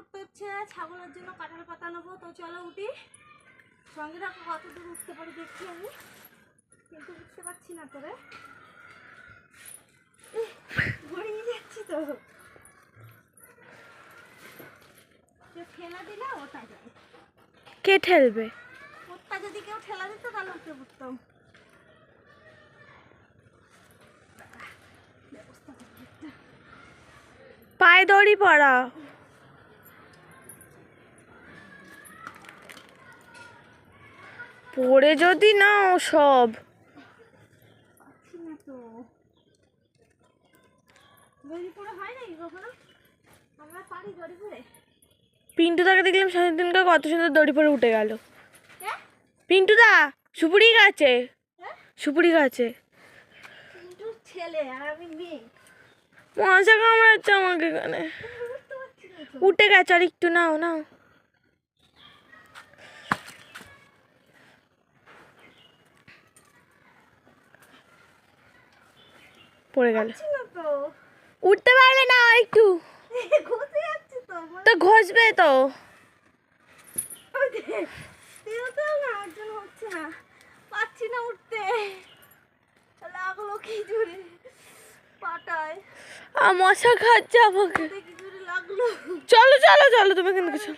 উঠতে হচ্ছে ছাগলের জন্য কাঁঠাল পাতা নেব। তো চলো উঠি। সঙ্গে রাখো কত দূর উঠতে পারি দেখছি আমি। কিন্তু উঠতে পারছি না করে গড়িয়ে যাচ্ছি তো। ঠেলা দিলে ওটা যায়। কে ঠেলবে? ওটা যদি কেউ ঠেলা দিত তাহলে উঠতে। পায়ে দড়ি পড়া পড়ে যদি না ও সব পাচ্ছি না তো দড়ি পরে হয় নাকি কখনো? আমরা পারি দড়ি পরে। পিন্টুদাকে দেখলাম সেদিনকে কত সুন্দর দড়ি পরে উঠে গেল। হ্যাঁ পিন্টুদা সুপুরি গাছে। সুপুরি গাছে। ছেলে আর আমি মেয়ে। মজা কামড়াচ্ছে আমাকে এখানে। উঠে গেছে আর একটু নাও নাও। পড়ে গেল। উঠতে পারবে না একটু। যাচ্ছে তো ঘষবে তো। না পাচ্ছি উঠতে। লাগল কি জোরে পাটায়। আর মশা খাচ্ছে আমাকে। চলো চলো চলো তুমি কিন্তু কিছু